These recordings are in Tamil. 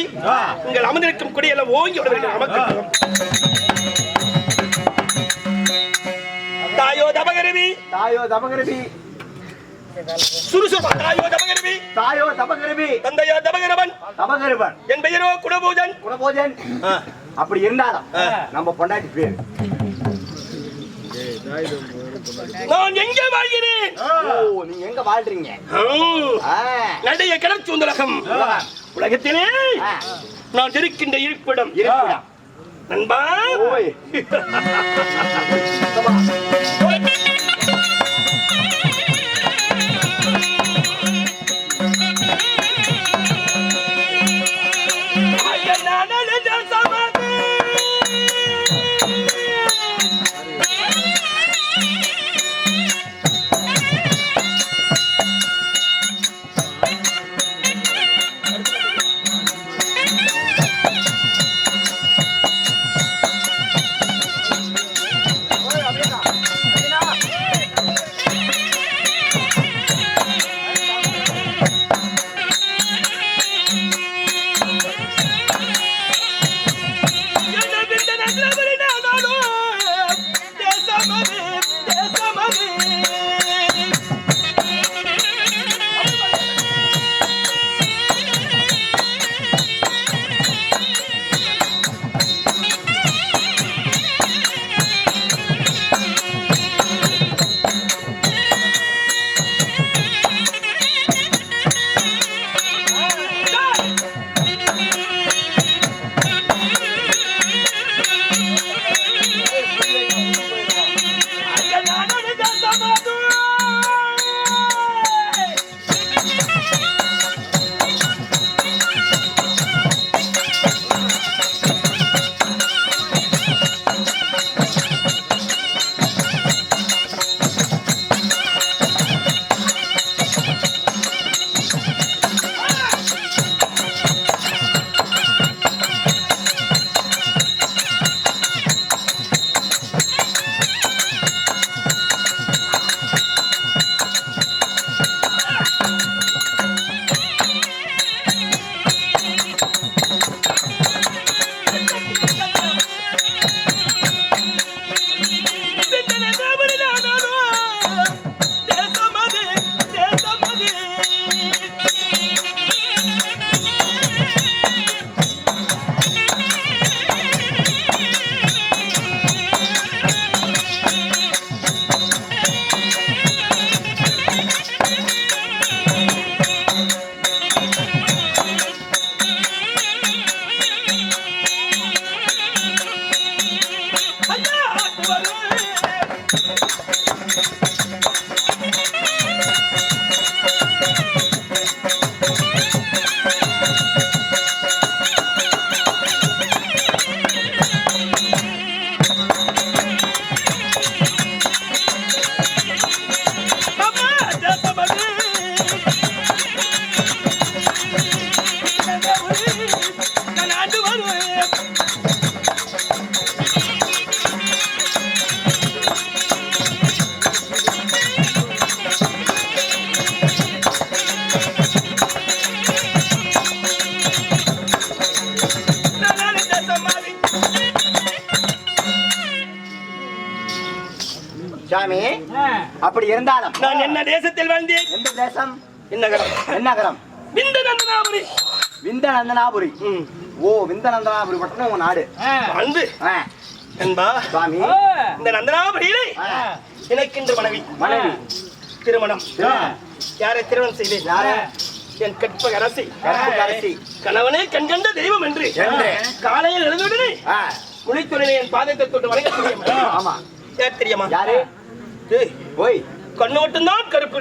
சொல்லி உங்கள் அமர்ந்திருக்கும் குடியெல்லாம் ஓங்கி விட வேண்டும். நமக்கு தாயோ தபகரவி தாயோ தபகரபி சுறுசுறுப்பா தாயோ தபகரவி தாயோ தபகரபி தந்தையோ தபகரவன் தபகரபன் என் பெயரோ குணபூஜன். குணபோஜன். அப்படி இருந்தாலும் நம்ம பொண்டாட்டி பேர். நான் எங்கே வாழ்கிறேன்? நீங்க எங்க வாழ்றீங்க? நடைய கிளர்ச்சி. உலகத்திலே நான் இருக்கின்ற இருப்பிடம். இருப்பிடம். நண்பா. அப்படி இருந்தாலும் நான் என்ன தேசத்தில் வாழ்ந்தேன்? எந்த தேசம்? என்ன நகரம். விந்த நந்தனாபுரி விந்த நந்தனாபுரி ம். ஓ விந்த நந்தனாபுரி மட்டும் உன் நாடு. வாழ்ந்து. ஆ, என்பா சுவாமி. இந்த நந்தனாபுரியிலே ஆ, எனக்கின்ற மனைவி. மனைவி. திருமணம். யாரை திருமணம் செய்தேன் யாரு? என் கற்பக அரசி. அரசி. கணவனே கண்கண்ட தெய்வம் என்று. காலையில் எழுந்துடனே ஆ, முழித்துடனே என் பாதத்தை தொட்டு வணங்கக்கூடிய மனைவி. ஆமா. யார் தெரியுமா? யாரு? ஏய், ஓய் கண்ணு மட்டும்தான் கருப்பு.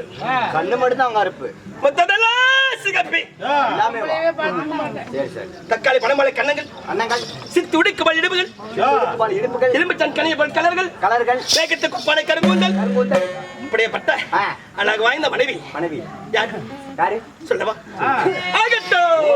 கண்ணு மட்டும் தான் கருப்பு மத்ததெல்லாம் சிகப்பு. எல்லாமே. சரி சரி. தக்காளி பழமலை கண்ணங்கள். அன்னங்கள் சித்து உடுக்குபல் இடுப்புகள். இடுப்புகள். எலும்புச்சான் கனியபல் கலர்கள். கலர்கள். மேகத்து குப்பானை கருங்கூந்தல். கருங்கூந்தல். இப்படியேப்பட்ட ஆ, அழகு வாய்ந்த மனைவி. மனைவி. யார்? யாரு? சொல்லவா? ஆகட்டும்.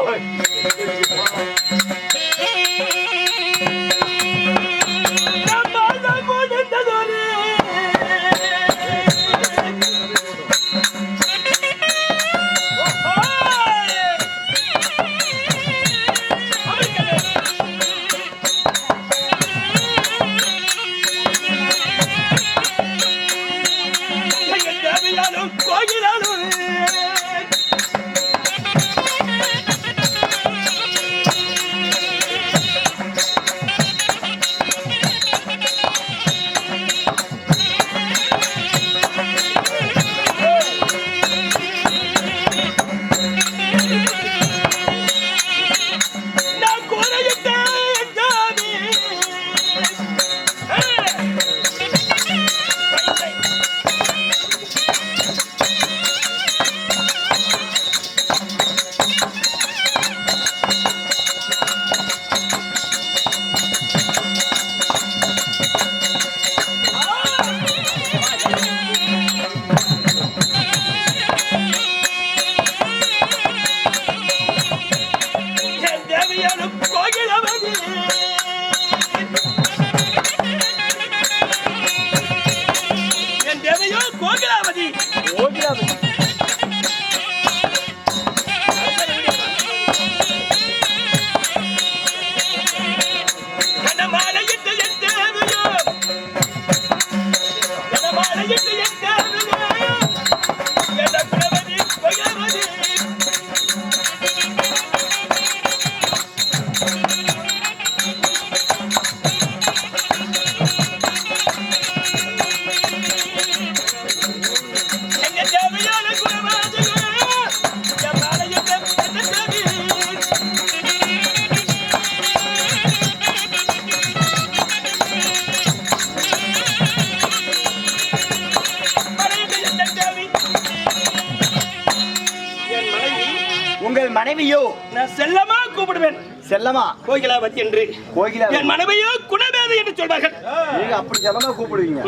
கோகிலா என் மனைவியோ குணவேதை என்று சொல்வார்கள். நீங்க அப்படி செல்லமா கூப்பிடுவீங்க.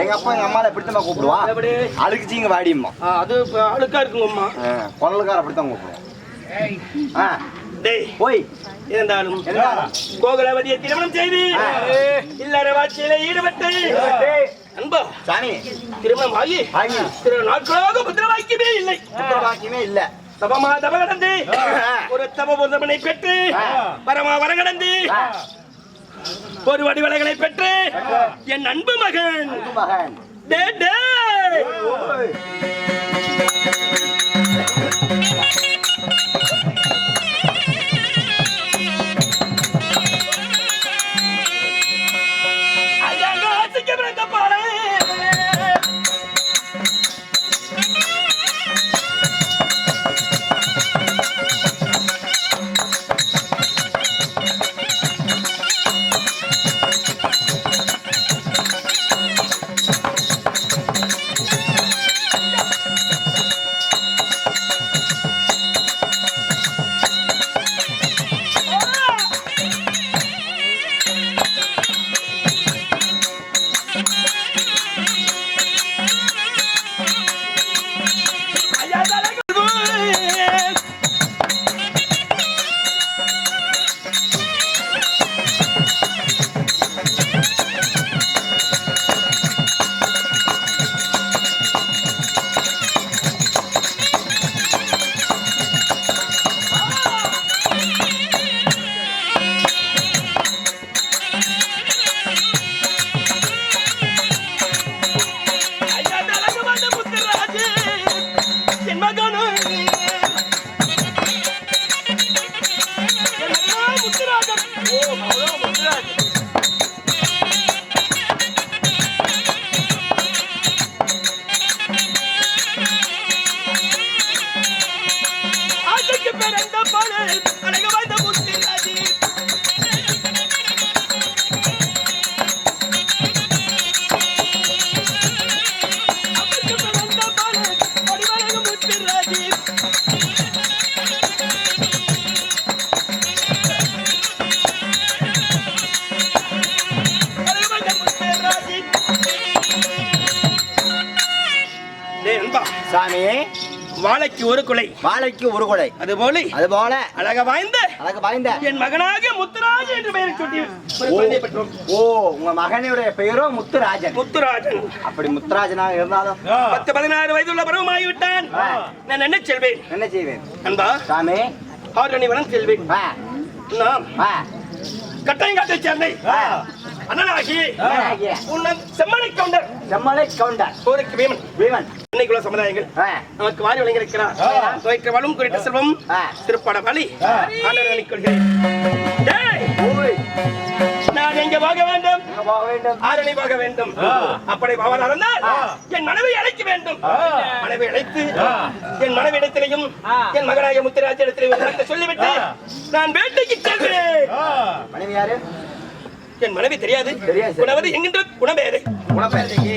எங்க அப்பா எங்க அம்மால எப்படித்தான் கூப்பிடுவா? அழுக்குச்சிங்க வாடிம்மா. அது அழுக்கா இருக்குங்க அம்மா குரலுக்கார அப்படித்தான் கூப்பிடுவோம் டேய் போய். இருந்தாலும். கோகுலாவதியை திருமணம் செய்து. இல்லற வாழ்க்கையில ஈடுபட்டு அன்பா சாமி. திருமணம் ஆகி. ஆகி சில நாட்களாக புத்திரவாக்கியமே இல்லை. பாக்கியமே இல்ல. தபமா தப கடந்து. ஒரு தப புதமனை பெற்று. பரமா வர கடந்து. ஒரு வடிவலைகளை பெற்று என் அன்பு மகன். அன்பு மகன். டே டே வாழைக்கு ஒரு கொடை. அதுபோல அது போல அழக வாய்ந்த அழகு பாய்ந்த என் மகனாக முத்துராஜ் என்று பெயர் சூட்டி ஒரு ஓ, உங்க மகனுடைய பெயரோ முத்துராஜன். முத்துராஜன். அப்படி முத்துராஜனாக இருந்தாலும் பத்து பதினாறு வயதுள்ள பருவமாகிவிட்டான். ஆ. நான் என்ன செல்வேன்? என்ன செய்வேன்? அன்பா சாமி. ஆரணி வனம் செல்வேன். கட்டாயங்காட்டை சேர்ந்தை ஆ. அண்ணனாகி உன்னம் செம்மனை கவுண்டர் செம்மலை கவுண்டர் போருக்கு வீமன். வீமன் இன்னைக்குள்ள சமுதாயங்கள். நமக்கு வாரி வழங்கியிருக்கிறார். துவைக்க வலும் குறித்த செல்வம். திருப்பாட வழி ஓய், நான் எங்க போக வேண்டும்? ஆரணி போக வேண்டும். அப்படி பவன் இருந்தால் என் மனைவி அழைக்க வேண்டும். மனைவி அழைத்து என் மனைவி இடத்திலையும் என் மகனாய முத்துராஜ இடத்திலையும் சொல்லிவிட்டு நான் வேட்டைக்கு செல்கிறேன். மனைவி யாரு? என் மனைவி தெரியாது. தெரியாது. குணவது என்கின்ற குணபேதை குணப்பேட்டைக்கு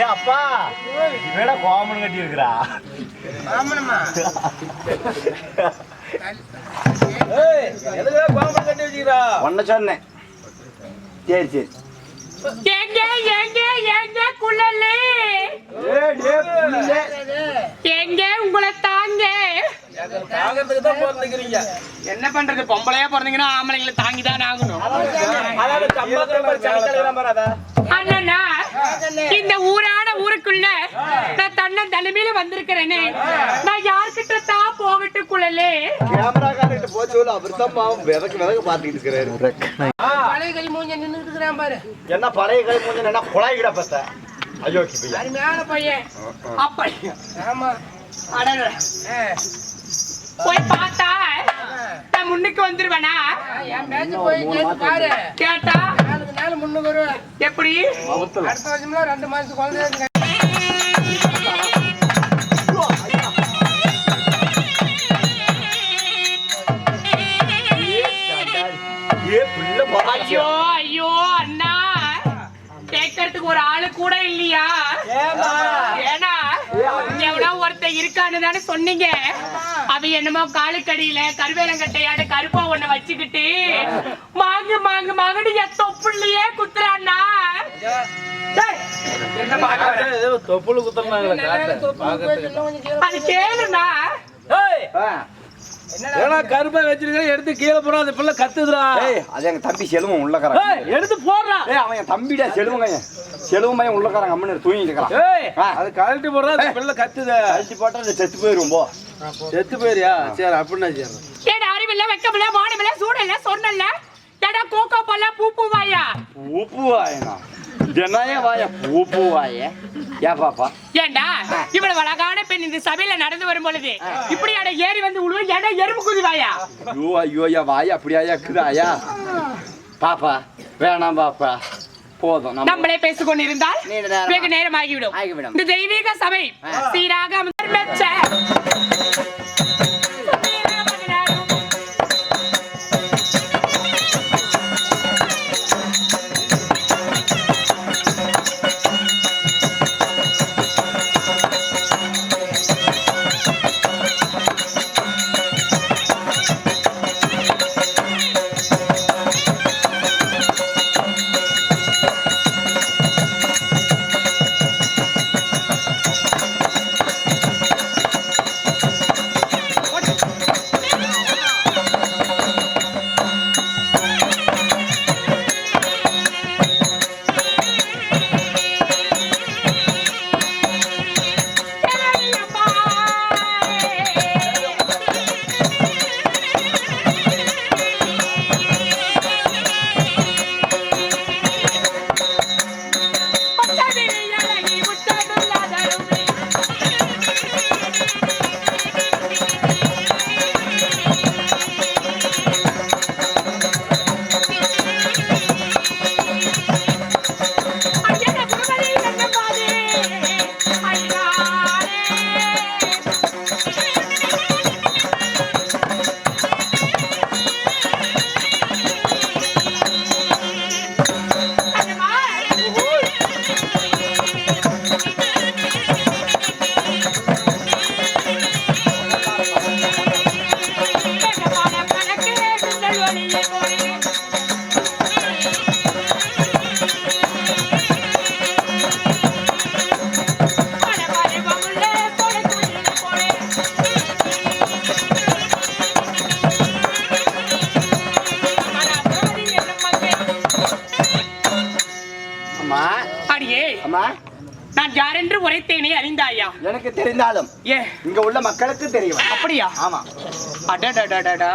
ஏப்பா இவட கோமன் கட்டி இருக்கிறா எதுக்கு பாம்பு கட்டி வச்சுக்கிறா ஒன்ன சொன்னேன் சரி சரி ஏய், டேய், உங்களை தாங்க தாங்கிறதுக்கு தான் பிறந்துக்கிறீங்க என்ன பண்றது பொம்பளையா பிறந்தீங்கன்னா ஆம்பளைங்களை தாங்கி தான் ஆகணும் அதாவது இந்த ஊரான ஊருக்குள்ள நான் தன்ன தலைமையில வந்திருக்கிறேனே. நான் யார்கிட்ட தான் போகட்டு குழலு. கேமராக்காரர்கிட்ட போச்சு சொல்ல அவர் தான் பாவம் விதக்கு விதக்கு பார்த்துக்கிட்டு இருக்கிறாரு. பழைய கை மூஞ்ச நின்னுட்டு இருக்கிறான் பாரு. என்ன பழைய கலை மூஞ்ச என்ன குழாய்கிட பத்த. ஐயோ அருமையான பையன்? அப்படி ஆமா. அடடட. போய் பார்த்தா நான் முன்னுக்கு வந்துருவேனா? என் பேச்சு போய் கேட்டு முன்னுக்கு வருவேன் எப்படி அடுத்த வருஷம்ல ரெண்டு மாசம் குழந்தை ஐயோ ஐயோ அண்ணா. கேட்கறதுக்கு ஒரு ஆளு கூட இல்லையா? ஏன்னா எவனோ ஒருத்தன் இருக்கான்னு தானே சொன்னீங்க. அவ என்னமோ காலுக்கடியில கருவேலங்கட்டையாட கருப்பா ஒண்ண வச்சுக்கிட்டு மாங்கு மாங்கு மாங்குன்னு என் தொப்புள்ளையே குத்துறான்னா? அது கேளுண்ணா. ஏய் ஏன்னா கருப்பை வச்சிருக்க எடுத்து கீழே போறா அந்த பிள்ளை கத்துதுடா. ஏய் அது எங்க தம்பி செல்வம் உள்ளக்காரன் ஏய் எடுத்து போடுறா ஏய் அவன் என் தம்பிடா செல்வங்க. செல்வம் பையன் உள்ளக்காரன் அம்மன் தூங்கிட்டு ஏய் ஆ. அது கழட்டி போடுறா அந்த பிள்ளை கத்துத. அழிச்சு போட்டா அது செத்து போயிரும் போ. செத்து போயிரியா சரி அப்படின்னா சரி. ஏடா அறிவில்ல வைக்கமில்ல மானமில்ல சூடல்ல சொன்னல ஏடா கோகோ பல்ல பூ பூவாயா? பூப்பு வாயனா தினைய வாய? பூப்பு வாய ஏ பாப்பா? ஏண்டா? இவ்வளவு அழகான பெண் இந்த சபையில நடந்து வரும் பொழுது இப்படி அட ஏறி வந்து விடுவோம் ஏடா எறும்பு குதிவாயா ஐயோ ஐயோ ஐயா வாயா அப்படியா இருக்குதா ஐயா பாப்பா வேணாம் பாப்பா. போதும் நம்ம நம்மளே பேசிக் கொண்டிருந்தால் நீண்ட நேரமா- வெகு நேரம் ஆகிவிடும். ஆகிவிடும். இந்த தெய்வீக சபை சீராக அமர்ந்து மக்களுக்கு தெரியும். அப்படியா? ஆமா. அடடடடடா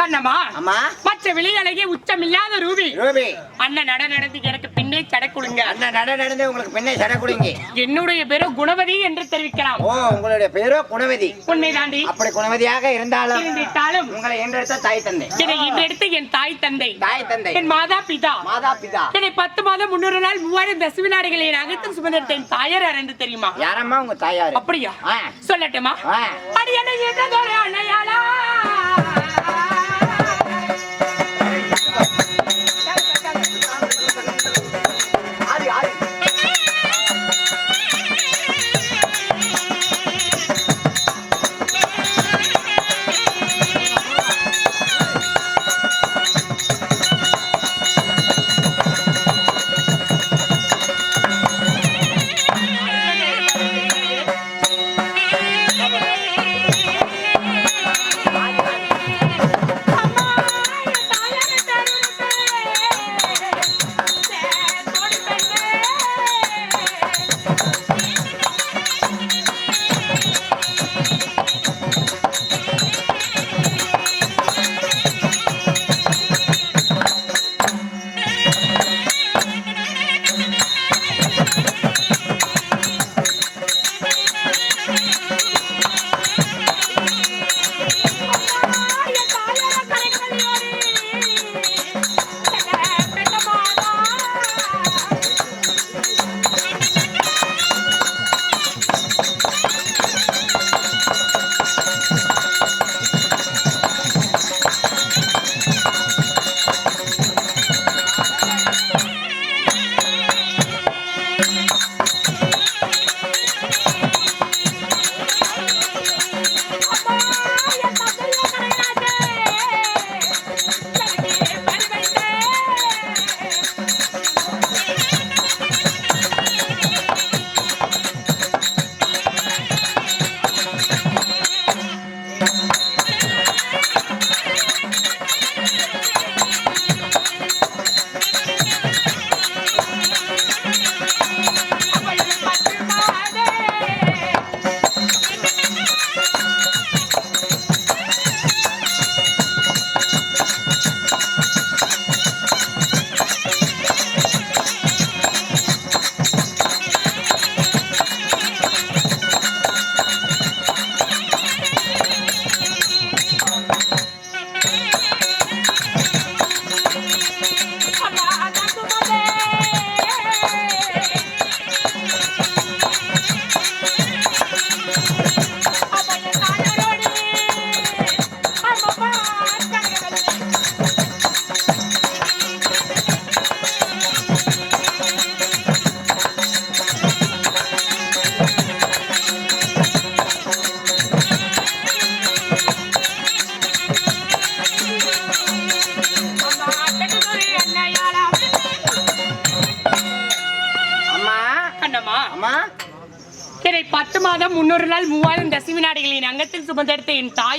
கண்ணம்மா அம்மா. மற்ற வெளியழகே உச்சமில்லாத ரூபி. ரூபி. அண்ணன் நட நடந்து எனக்கு பின்னே சடக்குடுங்க அண்ணன் நட நடந்து உங்களுக்கு பின்னே சடை கொடுங்க. என்னுடைய பேரு குணவதி என்று தெரிவிக்கலாம். ஓ உங்களுடைய பேரோ குணவதி. உண்மைதாண்டி அப்படி குணவதியாக இருந்தாலும் இருந்திட்டாலும் உங்களை என்றெடுத்த தாய் தந்தை. என்னை இன்றெடுத்து என் தாய் தந்தை. தாய் தந்தை. என் மாதா பிதா. மாதா பிதா. என்னை பத்து மாதம் முன்னூறு நாள் மூவாயிரம் தசமி நாடுகளை என் அகத்தில் சுமந்தெடுத்த என் தாயார் யார் என்று தெரியுமா? யாரம்மா உங்க தாயாரு? அப்படியா. சொல்லட்டுமா. அடி என்னை அன்னையாளா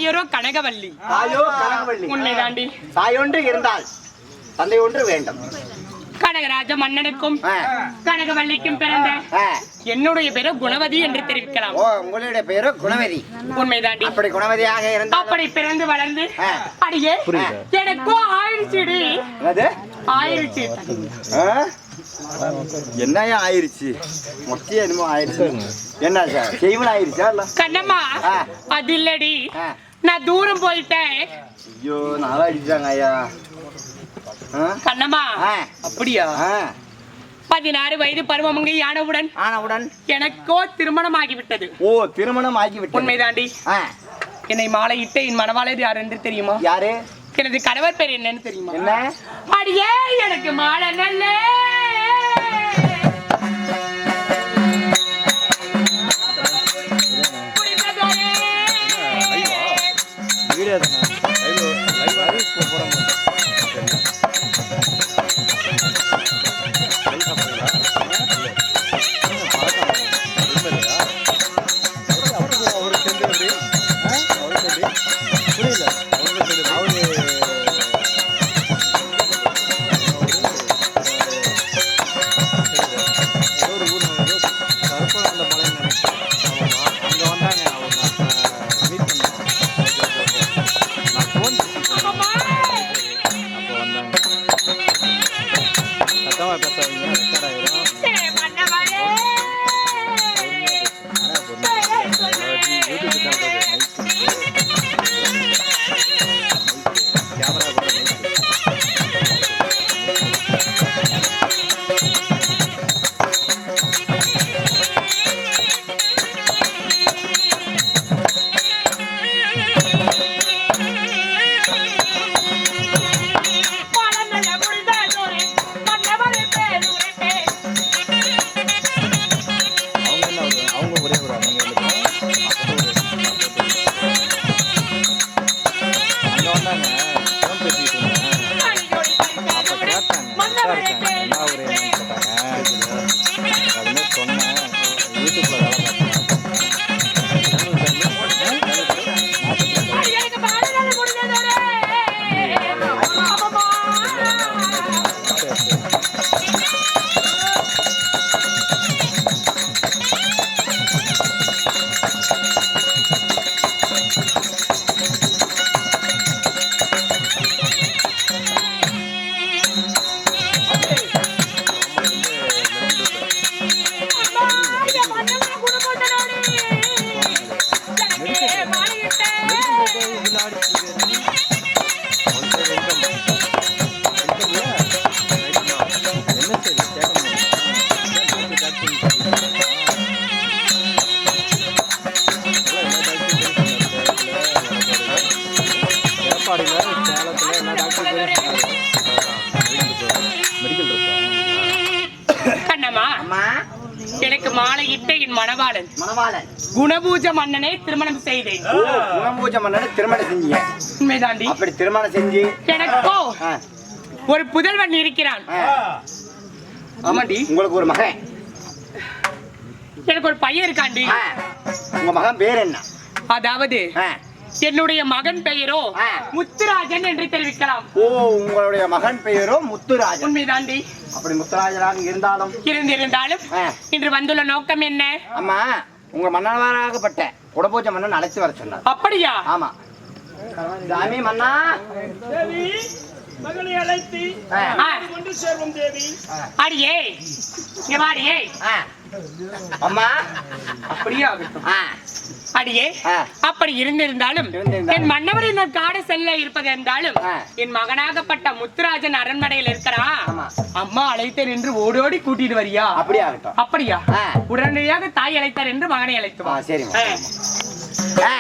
தாயரோ கனகவல்லி? தாயோ கனகவள்ளி உண்மைதாண்டி. தாயொன்று இருந்தால் தந்தை ஒன்று வேண்டும். கனகராஜ மன்னனுக்கும் கனகவல்லிக்கும் பிறந்த. என்னுடைய பேரு குணவதி என்று தெரிவிக்கலாம். ஓ உங்களுடைய பேரு குணவதி. உண்மைதாண்டி. அப்படி குணவதியாக இருந்தால் அப்படி பிறந்து வளர்ந்து. அடியே எனக்கோ ஆயிடுச்சுடி. ஆயிடுச்சு. என்னையா ஆயிருச்சு மொக்கையா என்னமோ ஆயிருச்சு என்ன சார்? செய்வன் ஆயிருச்சா இல்ல? கண்ணம்மா. அது இல்லடி. நான் தூரம் போயிட்டேன். ஐயோ நல்லா அடிச்சாங்க ஐயா? கண்ணம்மா. அப்படியா. பதினாறு வயது பருவமங்கை யானவுடன் ஆனவுடன் எனக்கோ திருமணம் ஆகிவிட்டது ஓ திருமணம் ஆகிவிட்டது உண்மைதாண்டி. என்னை மாலையிட்ட என் மணவாளர் யார் என்று தெரியுமா? யாரு? எனது கணவர் பேர் என்னன்னு தெரியுமா? என்ன? அடியே எனக்கு மாலை நல்ல. மன்னனை திருமணம் செய்தேன். குணபூஜை மன்னனை திருமணம் செஞ்சீங்க. உண்மைதாண்டி. அப்படி திருமணம் செஞ்சு. எனக்கோ ஒரு புதல்வன் இருக்கிறான். ஆமாண்டி உங்களுக்கு ஒரு மகன். எனக்கு ஒரு பையன் இருக்காண்டி. உங்க மகன் பேர் என்ன? அதாவது. என்னுடைய மகன் பெயரோ. முத்துராஜன் என்று தெரிவிக்கலாம். ஓ உங்களுடைய மகன் பெயரோ முத்துராஜன். உண்மைதாண்டி. அப்படி முத்துராஜராக இருந்தாலும். இருந்திருந்தாலும். இன்று வந்துள்ள நோக்கம் என்ன? அம்மா உங்க மன்னவராகப்பட்ட குடபூஜை மன்னன் அழைச்சு வர சொன்னார். அப்படியா? ஆமா. சாமி மன்னா. தேவி மகனை அழைத்து கொண்டு சேர்வோம் தேவி. அடியே இங்க வாடியே. ஆ. அம்மா அப்படியே ஆகட்டும். அடியே. அப்படி இருந்திருந்தாலும். என் மன்னவர் இன்னும் காடு செல்ல இருப்பது என்றாலும். என் மகனாகப்பட்ட முத்துராஜன் அரண்மனையில் இருக்கிறான் ஆமா. அம்மா அழைத்தேன் என்று ஓடோடி கூட்டிட்டு வரியா அப்படியே அப்படியா. உடனடியாக தாய் அழைத்தார் என்று மகனை அழைத்து ஆ வா சரிம்மா ஆ. ஆ.